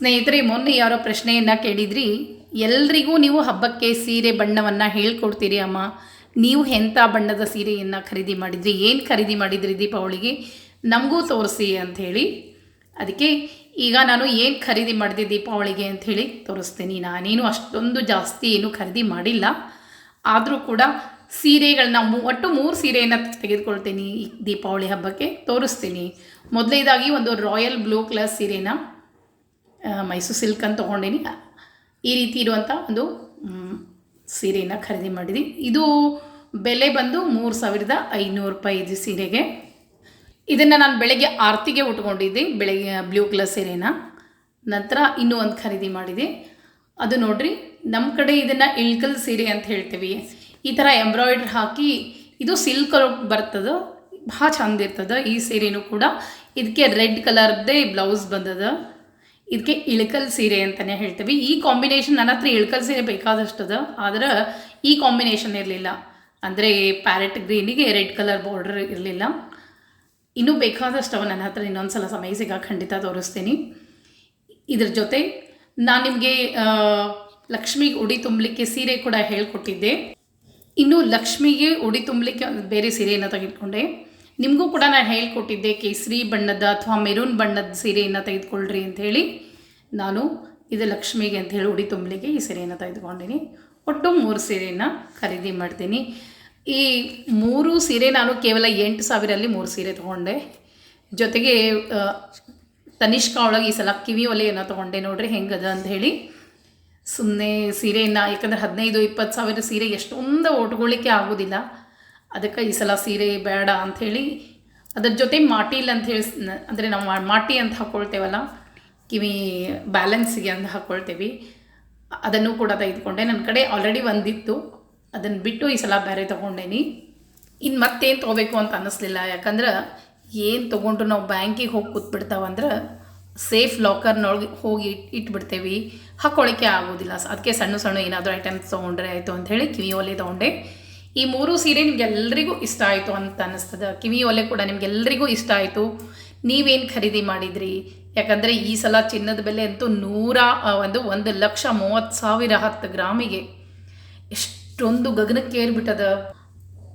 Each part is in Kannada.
ಸ್ನೇಹಿತರೆ, ಮೊನ್ನೆ ಯಾರೋ ಪ್ರಶ್ನೆಯನ್ನು ಕೇಳಿದ್ರಿ. ಎಲ್ರಿಗೂ ನೀವು ಹಬ್ಬಕ್ಕೆ ಸೀರೆ ಬಣ್ಣವನ್ನು ಹೇಳ್ಕೊಡ್ತೀರಿ ಅಮ್ಮ. ನೀವು ಎಂಥ ಬಣ್ಣದ ಸೀರೆಯನ್ನು ಖರೀದಿ ಮಾಡಿದ್ರಿ? ಏನು ಖರೀದಿ ಮಾಡಿದ್ರಿ ದೀಪಾವಳಿಗೆ ನಮಗೂ ತೋರಿಸಿ ಅಂಥೇಳಿ ಅದಕ್ಕೆ ಈಗ ನಾನು ಏನು ಖರೀದಿ ಮಾಡಿದೆ ದೀಪಾವಳಿಗೆ ಅಂಥೇಳಿ ತೋರಿಸ್ತೀನಿ. ನಾನೇನು ಅಷ್ಟೊಂದು ಜಾಸ್ತಿ ಏನು ಖರೀದಿ ಮಾಡಿಲ್ಲ. ಆದರೂ ಕೂಡ ಸೀರೆಗಳನ್ನ ಒಟ್ಟು ಮೂರು ಸೀರೆಯನ್ನು ತೆಗೆದುಕೊಳ್ತೀನಿ ದೀಪಾವಳಿ ಹಬ್ಬಕ್ಕೆ. ತೋರಿಸ್ತೀನಿ. ಮೊದಲನೇದಾಗಿ ಒಂದು ರಾಯಲ್ ಬ್ಲೂ ಕಲರ್ ಸೀರೆನ. ಮೈಸೂರು ಸಿಲ್ಕ್ ಅಂತ ತೊಗೊಂಡಿನಿ. ಈ ರೀತಿ ಇರುವಂಥ ಒಂದು ಸೀರೆಯನ್ನು ಖರೀದಿ ಮಾಡಿದ್ದೀನಿ ಇದು ಬೆಲೆ ಬಂದು ಮೂರು ಸಾವಿರದ ಐನೂರು ರೂಪಾಯಿ ಇದು ಸೀರೆಗೆ. ಇದನ್ನು ನಾನು ಬೆಳಗ್ಗೆ ಆರತಿಗೆ ಉಟ್ಕೊಂಡಿದ್ದೆ, ಬೆಳಗ್ಗೆ ಬ್ಲೂ ಕಲರ್ ಸೀರೆನ. ನಂತರ ಇನ್ನೂ ಒಂದು ಖರೀದಿ ಮಾಡಿದೆ. ಅದು ನೋಡ್ರಿ ನಮ್ಮ ಕಡೆ ಇದನ್ನು ಇಳ್ಕಲ್ ಸೀರೆ ಅಂತ ಹೇಳ್ತೀವಿ. ಈ ಥರ ಎಂಬ್ರಾಯ್ಡ್ರಿ ಹಾಕಿ, ಇದು ಸಿಲ್ಕ್ ಬರ್ತದೆ, ಭಾಳ ಚಂದ ಇರ್ತದೆ ಈ ಸೀರೆನೂ ಕೂಡ. ಇದಕ್ಕೆ ರೆಡ್ ಕಲರ್ದೇ ಬ್ಲೌಸ್ ಬಂದದ. ಇದಕ್ಕೆ ಇಳಕಲ್ ಸೀರೆ ಅಂತಲೇ ಹೇಳ್ತೀವಿ. ಈ ಕಾಂಬಿನೇಷನ್ ನನ್ನ ಹತ್ರ ಇಳಕಲ್ ಸೀರೆ ಬೇಕಾದಷ್ಟದ. ಆದ್ರೆ ಈ ಕಾಂಬಿನೇಷನ್ ಇರಲಿಲ್ಲ. ಅಂದರೆ ಪ್ಯಾರೆಟ್ ಗ್ರೀನಿಗೆ ರೆಡ್ ಕಲರ್ ಬಾರ್ಡರ್ ಇರಲಿಲ್ಲ. ಇನ್ನೂ ಬೇಕಾದಷ್ಟವ ನನ್ನ ಹತ್ರ ಇನ್ನೊಂದು ಸಲ ಸಮಯ ಸಿಗ ಖಂಡಿತ ತೋರಿಸ್ತೀನಿ. ಇದ್ರ ಜೊತೆ ನಾನು ನಿಮಗೆ ಲಕ್ಷ್ಮಿಗೆ ಉಡಿ ತುಂಬಲಿಕ್ಕೆ ಸೀರೆ ಕೂಡ ಹೇಳ್ಕೊಟ್ಟಿದ್ದೆ. ಇನ್ನು ಲಕ್ಷ್ಮಿಗೆ ಉಡಿ ತುಂಬಲಿಕ್ಕೆ ಬೇರೆ ಸೀರೆಯನ್ನು ತೆಗೆದುಕೊಂಡೆ. ನಿಮಗೂ ಕೂಡ ನಾನು ಹೇಳ್ಕೊಟ್ಟಿದ್ದೆ ಕೇಸರಿ ಬಣ್ಣದ ಅಥವಾ ಮೆರೂನ್ ಬಣ್ಣದ ಸೀರೆಯನ್ನು ತೆಗೆದುಕೊಳ್ಳ್ರಿ ಅಂಥೇಳಿ ನಾನು ಇದು ಲಕ್ಷ್ಮಿಗೆ ಅಂತ ಹೇಳಿ ಉಡಿ ತುಂಬಲಿಕ್ಕೆ ಈ ಸೀರೆಯನ್ನು ತೆಗೆದುಕೊಂಡಿನಿ. ಒಟ್ಟು ಮೂರು ಸೀರೆಯನ್ನು ಖರೀದಿ ಮಾಡ್ತೀನಿ. ಈ ಮೂರು ಸೀರೆ ನಾನು ಕೇವಲ ಎಂಟು ಸಾವಿರಲ್ಲಿ ಮೂರು ಸೀರೆ ತೊಗೊಂಡೆ. ಜೊತೆಗೆ ತನಿಷ್ಕ ಒಳಗೆ ಈ ಸಲ ಕಿವಿ ಒಲೆಯನ್ನು ತೊಗೊಂಡೆ ನೋಡ್ರಿ ಹೆಂಗದ ಹೇಳಿ. ಸುಮ್ಮನೆ ಸೀರೆಯನ್ನು, ಯಾಕಂದರೆ ಹದಿನೈದು, ಇಪ್ಪತ್ತು ಸಾವಿರ ಸೀರೆ ಎಷ್ಟೊಂದು ಒಟ್ಕೊಳ್ಳಿಕ್ಕೆ ಆಗೋದಿಲ್ಲ. ಅದಕ್ಕೆ ಈ ಸಲ ಸೀರೆ ಬೇಡ ಅಂಥೇಳಿ ಅದ್ರ ಜೊತೆ ಮಾಟಿಲ್ ಅಂತ ಹೇಳಿ ಅಂದರೆ ನಾವು ಮಾಟಿ ಅಂತ ಹಾಕ್ಕೊಳ್ತೇವಲ್ಲ ಕಿವಿ ಬ್ಯಾಲೆನ್ಸಿಗೆ ಅಂತ ಹಾಕ್ಕೊಳ್ತೇವೆ ಅದನ್ನು ಕೂಡ ತೆಗೆದುಕೊಂಡೆ. ನನ್ನ ಕಡೆ ಆಲ್ರೆಡಿ ಒಂದಿತ್ತು ಅದನ್ನು ಬಿಟ್ಟು ಈ ಸಲ ಬೇರೆ ತೊಗೊಂಡೇನಿ. ಇನ್ನು ಮತ್ತೇನು ತೊಗೋಬೇಕು ಅಂತ ಅನ್ನಿಸ್ಲಿಲ್ಲ. ಯಾಕಂದ್ರೆ ಏನು ತೊಗೊಂಡ್ರು ನಾವು ಬ್ಯಾಂಕಿಗೆ ಹೋಗಿ ಕೂತ್ಬಿಡ್ತಾವಂದ್ರೆ ಸೇಫ್ ಲಾಕರ್ನೊಳಗೆ ಹೋಗಿ ಇಟ್ ಇಟ್ಬಿಡ್ತೇವೆ. ಹಾಕ್ಕೊಳ್ಳಿಕ್ಕೆ ಆಗೋದಿಲ್ಲ. ಅದಕ್ಕೆ ಸಣ್ಣ ಸಣ್ಣ ಏನಾದರೂ ಐಟಮ್ಸ್ ತೊಗೊಂಡ್ರೆ ಆಯಿತು ಅಂಥೇಳಿ ಕಿವಿ ಒಲೆ ತೊಗೊಂಡೆ. ಈ ಮೂರು ಸೀರೆ ನಿಮ್ಗೆಲ್ರಿಗೂ ಇಷ್ಟ ಆಯಿತು ಅಂತ ಅನ್ನಿಸ್ತದೆ. ಕಿವಿ ಒಲೆ ಕೂಡ ನಿಮ್ಗೆಲ್ರಿಗೂ ಇಷ್ಟ ಆಯಿತು. ನೀವೇನು ಖರೀದಿ ಮಾಡಿದ್ರಿ? ಯಾಕಂದರೆ ಈ ಸಲ ಚಿನ್ನದ ಬೆಲೆ ಅಂತೂ ನೂರ ಒಂದು ಒಂದು ಲಕ್ಷ ಮೂವತ್ತು ಸಾವಿರ ಹತ್ತು ಗ್ರಾಮಿಗೆ. ಎಷ್ಟೊಂದು ಗಗನಕ್ಕೆ ಏರ್ಬಿಟ್ಟದ.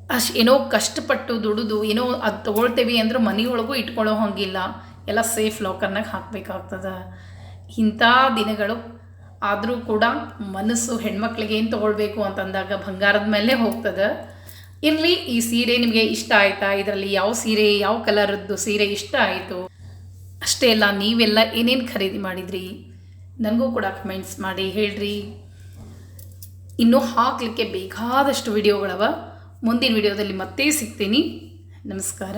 ಅಷ್ಟು ಏನೋ ಕಷ್ಟಪಟ್ಟು ದುಡಿದು, ಏನೋ ಅದು ತೊಗೊಳ್ತೇವೆ ಅಂದ್ರೆ ಮನೆಯೊಳಗೂ ಇಟ್ಕೊಳ್ಳೋ ಹಂಗಿಲ್ಲ. ಎಲ್ಲ ಸೇಫ್ ಲಾಕರ್ನಾಗ ಹಾಕಬೇಕಾಗ್ತದ. ಇಂಥ ದಿನಗಳು ಆದರೂ ಕೂಡ ಮನಸ್ಸು ಹೆಣ್ಮಕ್ಳಿಗೆ ಏನು ತೊಗೊಳ್ಬೇಕು ಅಂತಂದಾಗ ಬಂಗಾರದ ಮೇಲೆ ಹೋಗ್ತದೆ. ಇರಲಿ, ಈ ಸೀರೆ ನಿಮಗೆ ಇಷ್ಟ ಆಯಿತಾ? ಇದರಲ್ಲಿ ಯಾವ ಸೀರೆ, ಯಾವ ಕಲರದ್ದು ಸೀರೆ ಇಷ್ಟ ಆಯಿತು? ಅಷ್ಟೇ ಅಲ್ಲ, ನೀವೆಲ್ಲ ಏನೇನು ಖರೀದಿ ಮಾಡಿದ್ರಿ? ನನಗೂ ಕೂಡ ಕಮೆಂಟ್ಸ್ ಮಾಡಿ ಹೇಳ್ರಿ. ಇನ್ನೂ ಹಾಕಲಿಕ್ಕೆ ಬೇಕಾದಷ್ಟು ವಿಡಿಯೋಗಳವ. ಮುಂದಿನ ವಿಡಿಯೋದಲ್ಲಿ ಮತ್ತೆ ಸಿಗ್ತೀನಿ. ನಮಸ್ಕಾರ.